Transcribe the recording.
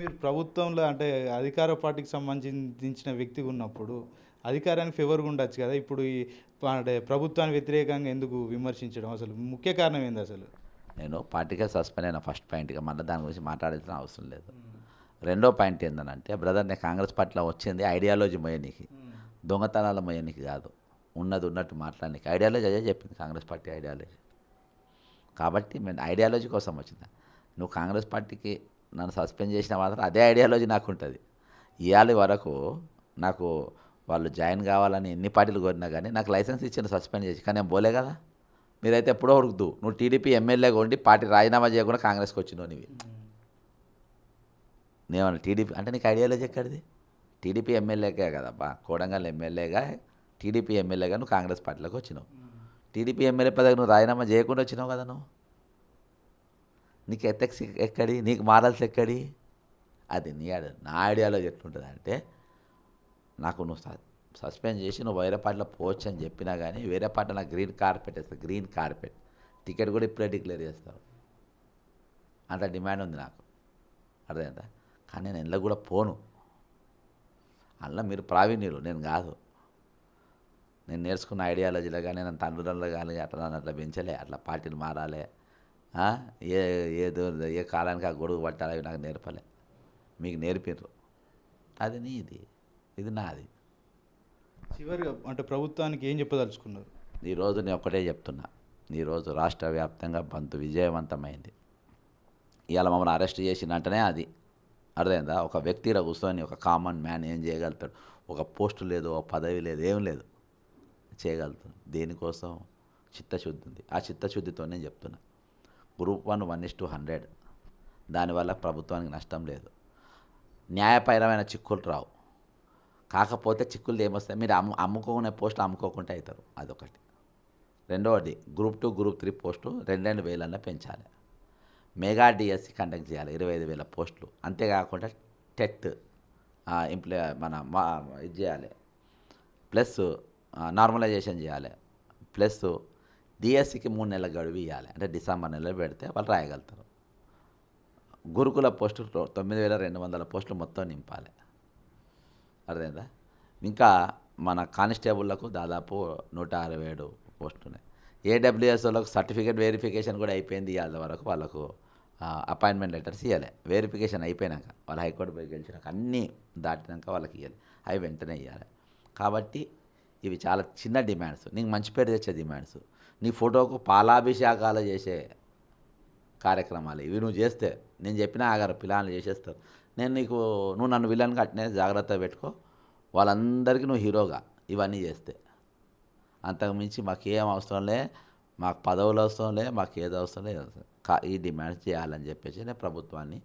మీరు ప్రభుత్వంలో అంటే అధికార పార్టీకి సంబంధించిన వ్యక్తి ఉన్నప్పుడు అధికారానికి ఫేవర్గా ఉండొచ్చు కదా? ఇప్పుడు ఈ అంటే ప్రభుత్వానికి వ్యతిరేకంగా ఎందుకు విమర్శించడం అసలు ముఖ్య కారణం ఏంది అసలు? నేను పార్టీకే సస్పెండ్ అయిన ఫస్ట్ పాయింట్గా మళ్ళీ దాని గురించి మాట్లాడాల్సిన అవసరం లేదు. రెండో పాయింట్ ఏంటంటే బ్రదర్ నేను కాంగ్రెస్ పార్టీలో వచ్చింది ఐడియాలజీ మొయ్యనికి దొంగతనాల మొయ్యనికి కాదు. ఉన్నది ఉన్నట్టు మాట్లాడడానికి ఐడియాలజీ అదే చెప్పింది కాంగ్రెస్ పార్టీ ఐడియాలజీ కాబట్టి నేను ఐడియాలజీ కోసం వచ్చింది. నువ్వు కాంగ్రెస్ పార్టీకి నన్ను సస్పెండ్ చేసిన మాత్రం అదే ఐడియాలజీ నాకు ఉంటుంది ఇవాళ వరకు నాకు వాళ్ళు జాయిన్ కావాలని ఎన్ని పార్టీలు కోరినా కానీ నాకు లైసెన్స్ ఇచ్చిన సస్పెండ్ చేసి కానీ నేను పోలే కదా. మీరైతే ఎప్పుడో ఉరుకుదు నువ్వు టీడీపీ ఎమ్మెల్యేగా ఉండి పార్టీ రాజీనామా చేయకుండా కాంగ్రెస్కి వచ్చినావు నీవి. నేమన్నా టీడీపీ అంటే నీకు ఐడియాలజీ ఎక్కడిది? టీడీపీ ఎమ్మెల్యేకే కదబ్బా. కోడంగల్ ఎమ్మెల్యేగా టీడీపీ ఎమ్మెల్యేగా నువ్వు కాంగ్రెస్ పార్టీలోకి వచ్చినావు. టీడీపీ ఎమ్మెల్యే పదవి నువ్వు రాజీనామా చేయకుండా వచ్చినావు కదా నువ్వు. నీకు ఎథెక్స్ ఎక్కడి? నీకు మారల్స్ ఎక్కడి? అది నీ ఐడియా. నా ఐడియాలో ఎట్లుంటుంది అంటే నాకు నువ్వు సస్పెండ్ చేసి నువ్వు వేరే పార్టీలో పోవచ్చు అని చెప్పినా కానీ వేరే పార్టీ నాకు గ్రీన్ కార్పెట్ వేస్తారు గ్రీన్ కార్పెట్. టికెట్ కూడా ఇప్పుడే డిక్లేర్ చేస్తారు అంత డిమాండ్ ఉంది నాకు. అర్థమైందా? కానీ నేను ఇంట్లో కూడా పోను. అందులో మీరు ప్రావీణ్యులు. నేను కాదు. నేను నేర్చుకున్న ఐడియాలజీలో కానీ నేను తండ్రులలో కానీ అట్లా నన్ను అట్లా పెంచలే. అట్లా పార్టీలు మారాలి. ఏ ఏదో ఏ కాలానికి ఆ గొడుగు పట్టాలి అవి నాకు నేర్పలే. మీకు నేర్పిర్రు. అది నీది ఇది నాది. చివరిగా అంటే ప్రభుత్వానికి ఏం చెప్పదలుచుకున్నారు? ఈరోజు నేను ఒక్కటే చెప్తున్నా. ఈరోజు రాష్ట్ర వ్యాప్తంగా బంతు విజయవంతమైంది. ఇవాళ మమ్మల్ని అరెస్ట్ చేసినట్టనే అది. అర్థమైందా? ఒక వ్యక్తి కూర్చొని ఒక కామన్ మ్యాన్ ఏం చేయగలుగుతాడు? ఒక పోస్టు లేదు ఒక పదవి లేదు ఏం లేదు. చేయగలుగుతాడు. దేనికోసం? చిత్తశుద్ధి ఉంది. ఆ చిత్తశుద్ధితో నేను చెప్తున్నా. Group one one is to hundred. దానివల్ల ప్రభుత్వానికి నష్టం లేదు. న్యాయపరమైన చిక్కులు రావు. కాకపోతే చిక్కులు ఏమొస్తాయి? మీరు అమ్ము అమ్ముకునే పోస్టులు అమ్ముకోకుండా అవుతారు అదొకటి. రెండవది group two group three post రెండు రెండు వేలన్నా పెంచాలి. మెగా డిఎస్సి కండక్ట్ చేయాలి. ఇరవై ఐదు వేల పోస్టులు. అంతేకాకుండా టెట్ ఇంప్లే మన మా ఇది చేయాలి. ప్లస్ నార్మలైజేషన్ చేయాలి. ప్లస్ డిఎస్సికి మూడు నెలల గడువు ఇవ్వాలి అంటే డిసెంబర్ నెలలో పెడితే వాళ్ళు రాయగలుగుతారు. గురుకుల పోస్టులు తొమ్మిది వేల రెండు వందల పోస్టులు మొత్తం నింపాలి. అర్థమైందా? ఇంకా మన కానిస్టేబుల్లకు దాదాపు నూట అరవై ఏడు పోస్టులు ఉన్నాయి ఏడబ్ల్యూఎస్ వాళ్ళకు సర్టిఫికేట్ వెరిఫికేషన్ కూడా అయిపోయింది ఇవాళ వరకు వాళ్ళకు అపాయింట్మెంట్ లెటర్స్ ఇవ్వాలి వెరిఫికేషన్ అయిపోయినాక వాళ్ళు హైకోర్టు పోయి గెలిచినాక అన్నీ దాటినాక వాళ్ళకి ఇవ్వాలి అవి వెంటనే ఇవ్వాలి కాబట్టి ఇవి చాలా చిన్న డిమాండ్స్. నీకు మంచి పేరు తెచ్చే డిమాండ్స్. నీ ఫోటోకు పాలాభిషేకాలు చేసే కార్యక్రమాలు ఇవి నువ్వు చేస్తే నేను చెప్పిన ఆగారు పిల్లలు చేసేస్తారు. నేను నీకు నువ్వు నన్ను విలన్ కట్టినే జాగ్రత్తగా పెట్టుకో. వాళ్ళందరికీ నువ్వు హీరోగా ఇవన్నీ చేస్తే. అంతకుమించి మాకు ఏం అవసరం లే మాకు పదవులు అవసరం లే మాకు ఏది అవసరం లేదు కా- ఈ డిమాండ్స్ చేయాలని చెప్పేసి నేను ప్రభుత్వాన్ని